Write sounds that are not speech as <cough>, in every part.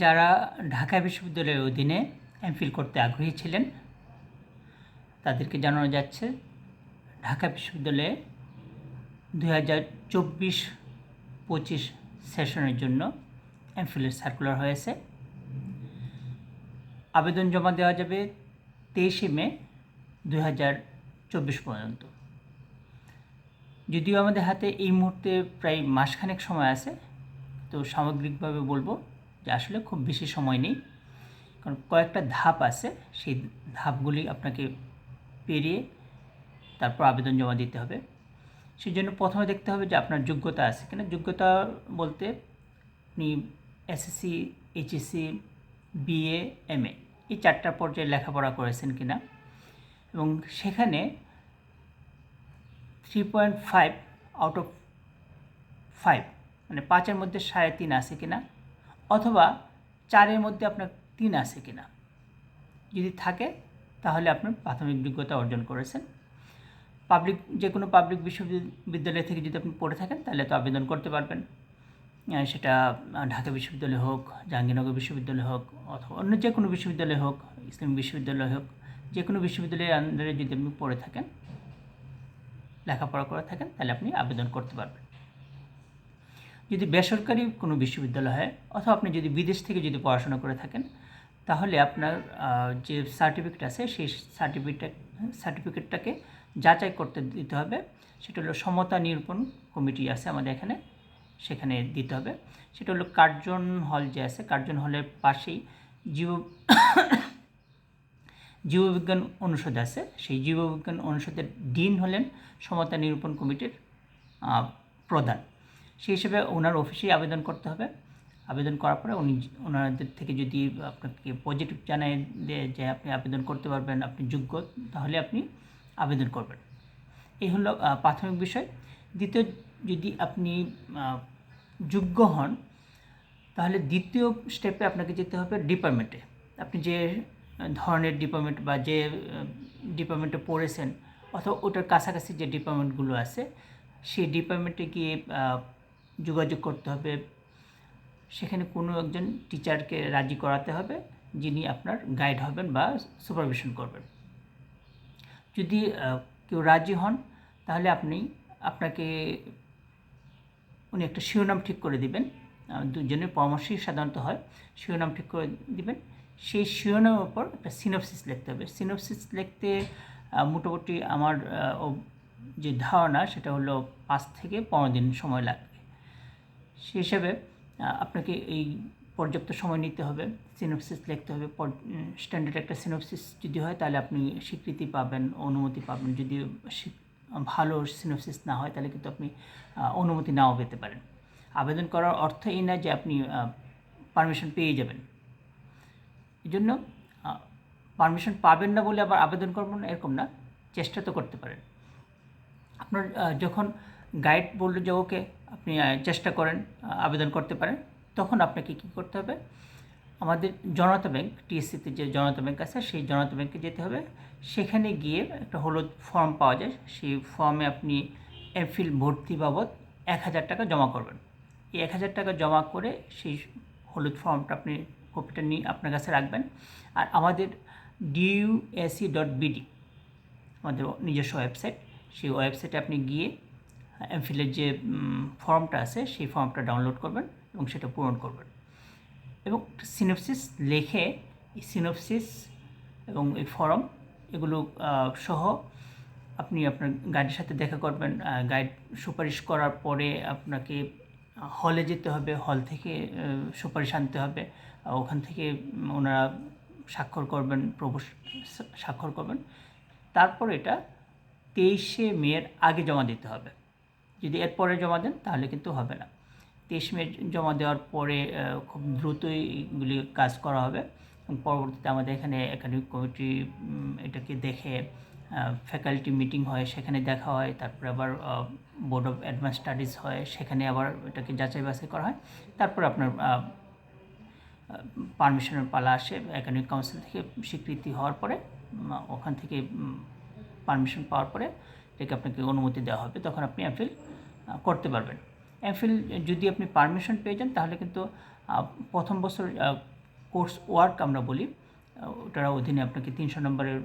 যারা ঢাকা বিশ্ববিদ্যালয়ের অধীনে এমফিল করতে আগ্রহী ছিলেন, তাদেরকে জানানো যাচ্ছে, ঢাকা বিশ্ববিদ্যালয়ে দু হাজার চব্বিশ পঁচিশ সেশনের জন্য এমফিলের সার্কুলার হয়েছে। আবেদন জমা দেওয়া যাবে তেইশে মে দু হাজার চব্বিশ পর্যন্ত। যদিও আমাদের হাতে এই মুহূর্তে প্রায় মাসখানেক সময় আছে, তো সামগ্রিকভাবে বলব যে আসলে খুব বেশি সময় নেই। কারণ কয়েকটা ধাপ আছে, সেই ধাপগুলি আপনাকে পেরিয়ে তারপর আবেদন জমা দিতে হবে। সেই জন্য প্রথমে দেখতে হবে যে আপনার যোগ্যতা আছে কিনা। যোগ্যতা বলতে আপনি SSC HSC BA M A এই চারটা পর্যায়ে লেখাপড়া করেছেন কিনা। এবং সেখানে three point five out of five মানে পাঁচের মধ্যে সাড়ে তিন আছে কিনা। অথবা চারের মধ্যে আপনার তিন আছে কিনা। যদি থাকে, তাহলে আপনার প্রাথমিক যোগ্যতা অর্জন করেছেন। পাবলিক, যে কোনো পাবলিক বিশ্ববিদ্যালয় থেকে যদি আপনি পড়ে থাকেন, তাহলে তো আবেদন করতে পারবেন। সেটা ঢাকা বিশ্ববিদ্যালয় হোক, জাহাঙ্গীরনগর বিশ্ববিদ্যালয় হোক, অথবা অন্য যে কোনো বিশ্ববিদ্যালয় হোক, ইসলামী বিশ্ববিদ্যালয় হোক, যে কোনো বিশ্ববিদ্যালয়ের আন্ডারে যদি আপনি পড়ে থাকেন, লেখাপড়া করে থাকেন, তাহলে আপনি আবেদন করতে পারবেন। যদি বেসরকারি কোনো বিশ্ববিদ্যালয় হয়, অথবা আপনি যদি বিদেশ থেকে যদি পড়াশোনা করে থাকেন, তাহলে আপনার যে সার্টিফিকেট আছে, সেই সার্টিফিকেট সার্টিফিকেটটাকে যাচাই করতে দিতে হবে। সেটা হলো সমতা নিরূপণ কমিটি আছে আমাদের এখানে, সেখানে দিতে হবে। সেটা হলো কার্জন হল যে আছে, কার্জন হলের পাশেই জীব, জীববিজ্ঞান অনুষদ আছে। সেই জীববিজ্ঞান অনুষদের ডিন হলেন সমতা নিরূপণ কমিটির প্রধান। সেই হিসেবে ওনার অফিসেই আবেদন করতে হবে। আবেদন করার পরে উনি ওনাদের থেকে যদি আপনাকে পজিটিভ জানায় যে- আপনি আবেদন করতে পারবেন, আপনি যোগ্য, তাহলে আপনি আবেদন করবেন। এই হলো প্রাথমিক বিষয়। দ্বিতীয়, যদি আপনি যোগ্য হন, তাহলে দ্বিতীয় স্টেপে আপনাকে যেতে হবে ডিপার্টমেন্টে আপনি যে ধরনের ডিপার্টমেন্ট বা যে ডিপার্টমেন্টে পড়েছেন, অথবা ওটার কাছাকাছি যে ডিপার্টমেন্টগুলো আছে, সেই ডিপার্টমেন্টে গিয়ে যোগাযোগ করতে হবে। সেখানে কোনো একজন টিচারকে রাজি করাতে হবে, যিনি আপনার গাইড হবেন বা সুপারভিশন করবেন। যদি কেউ রাজি হন, তাহলে আপনি, আপনাকে উনি একটা শিরোনাম ঠিক করে দিবেন। দুজনের পরামর্শই সাধারণত হয়, শিরোনাম ঠিক করে দিবেন। সেই শিরোনামের ওপর একটা সিনোপসিস লিখতে হবে। সিনোপসিস লিখতে মোটামুটি আমার যে ধারণা, সেটা হলো পাঁচ থেকে পনেরো দিন সময় লাগবে। সেই হিসাবে আপনাকে এই পর্যাপ্ত সময় নিতে হবে। সিনোপসিস লিখতে হবে। স্ট্যান্ডার্ড একটা সিনোপসিস যদি হয়, তাহলে আপনি স্বীকৃতি পাবেন, অনুমতি পাবেন। যদি ভালো সিনোপসিস না হয়, তাহলে কিন্তু আপনি অনুমতি নাও পেতে পারেন। আবেদন করার অর্থ এই না যে আপনি পারমিশন পেয়ে যাবেন। এই জন্য পারমিশন পাবেন না বলে আবার আবেদন করবেন না, এরকম না। চেষ্টা তো করতে পারেন। আপনার যখন গাইড বলল যে, ওকে আপনি চেষ্টা করেন আবেদন করতে পারেন। তখন আপনাকে কী করতে হবে? আমাদের জনতা ব্যাংক, টিএসসিতে যে জনতা ব্যাংক আছে, সেই জনতা ব্যাংকে যেতে হবে। সেখানে গিয়ে একটা হলুদ ফর্ম পাওয়া যায়। সেই ফর্মে আপনি এমফিল ভর্তি বাবদ এক হাজার টাকা জমা করবেন। এই এক হাজার টাকা জমা করে সেই হলুদ ফর্মটা আপনি কপিটা নিয়ে আপনার কাছে রাখবেন। আর আমাদের ডিইউএসি ডট বিডি, আমাদের নিজস্ব ওয়েবসাইট, সেই ওয়েবসাইটে আপনি গিয়ে এমফিলের যে ফর্মটা আছে, সেই ফর্মটা ডাউনলোড করবেন এবং সেটা পূরণ করবেন। এবং সিনোপসিস লেখে সিনোপসিস এবং এই ফর্ম এগুলো সহ আপনি আপনার গাইডের সাথে দেখা করবেন। গাইড সুপারিশ করার পরে আপনাকে হলে যেতে হবে হল থেকে সুপারিশ আনতে হবে। ওখান থেকে ওনারা স্বাক্ষর করবেন প্রভু স্বাক্ষর করবেন। তারপর এটা তেইশে মেয়ের আগে জমা দিতে হবে। যদি এর পরে জমা দেন, তাহলে কিন্তু হবে না। তেইশ মে জমা দেওয়ার পরে খুব দ্রুতই এগুলি কাজ করা হবে। পরবর্তীতে আমাদের এখানে একাডেমিক কমিটি এটাকে দেখে ফ্যাকাল্টি মিটিং হয়, সেখানে দেখা হয়। তারপরে আবার বোর্ড অফ অ্যাডভান্স স্টাডিজ হয়, সেখানে আবার এটাকে যাচাই বাছাই করা হয়। তারপর আপনার পারমিশনের পালা আসে। একাডেমিক কাউন্সিল থেকে স্বীকৃতি হওয়ার পরে ওখান থেকে পারমিশন পাওয়ার পরে, এটাকে আপনাকে অনুমতি দেওয়া হবে। তখন আপনি অ্যাপিল করতে পারবেন। এমফিল যদি আপনি পারমিশন পেয়ে যান, তাহলে কিন্তু প্রথম বছর কোর্স ওয়ার্ক আমরা বলি ওটার অধীনে আপনাকে তিনশো নম্বরের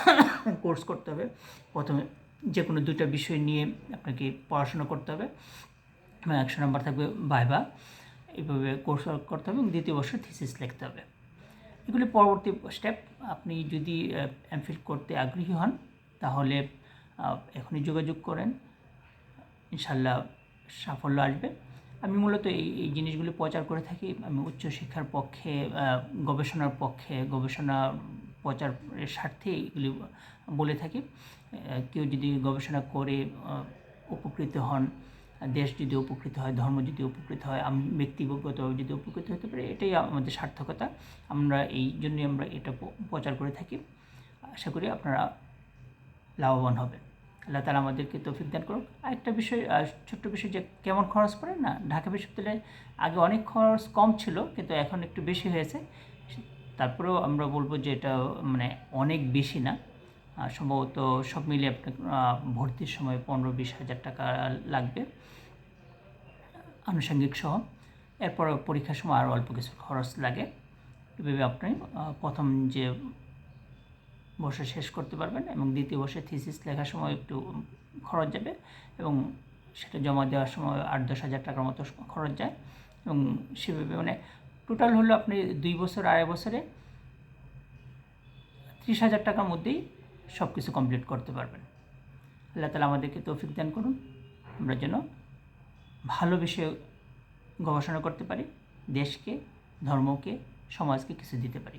<coughs> কোর্স করতে হবে। প্রথমে যে কোনো দুইটা বিষয় নিয়ে আপনাকে পড়াশোনা করতে হবে। এবং একশো নম্বর থাকবে ভাইবা, এইভাবে কোর্স ওয়ার্ক করতে হবে। এবং দ্বিতীয় বছর থিসিস লিখতে হবে। এগুলি পরবর্তী স্টেপ আপনি যদি এমফিল করতে আগ্রহী হন, তাহলে এখনই যোগাযোগ করেন। ইনশাল্লাহ সাফল্য আসবে। আমি মূলত এই এই জিনিসগুলি প্রচার করে থাকি। আমি উচ্চশিক্ষার পক্ষে গবেষণার পক্ষে, গবেষণা প্রচারের স্বার্থে এগুলি বলে থাকি। কেউ যদি গবেষণা করে উপকৃত হন, দেশ যদি উপকৃত হয়, ধর্ম যদি উপকৃত হয়, আমি ব্যক্তিগতভাবে যদি উপকৃত হতে পারি, এটাই আমাদের সার্থকতা। আমরা এই জন্যই আমরা এটা প্রচার করে থাকি। আশা করি আপনারা লাভবান হবে আল্লাহ তালা আমাদেরকে তৌফিক দান করুক। আরেকটা বিষয় ছোট্ট বিষয় যে কেমন খরচ পড়ে না, ঢাকা বিশ্ববিদ্যালয়ে আগে অনেক খরচ কম ছিল, কিন্তু এখন একটু বেশি হয়েছে। তারপরেও আমরা বলব যে এটা মানে অনেক বেশি না। সম্ভবত সব মিলিয়ে আপনার ভর্তির সময় পনেরো বিশ হাজার টাকা লাগবে আনুষঙ্গিক সহ। এরপর পরীক্ষার সময় আরও অল্প কিছু খরচ লাগে। এভাবে আপনি প্রথম যে বর্ষ শেষ করতে পারবেন এবং দ্বিতীয় বর্ষে থিসিস লেখার সময় একটু খরচ যাবে এবং সেটা জমা দেওয়ার সময় আট দশ হাজার টাকার মতো খরচ যায় এবং সেভাবে মানে টোটাল হলো আপনি দুই বছর আড়াই বছরে ত্রিশ হাজার টাকার মধ্যেই সব কিছু কমপ্লিট করতে পারবেন। আল্লাহ তালা আমাদেরকে তৌফিক দান করুন। আমরা যেন ভালো বিষয়ে গবেষণা করতে পারি, দেশকে, ধর্মকে, সমাজকে কিছু দিতে পারি।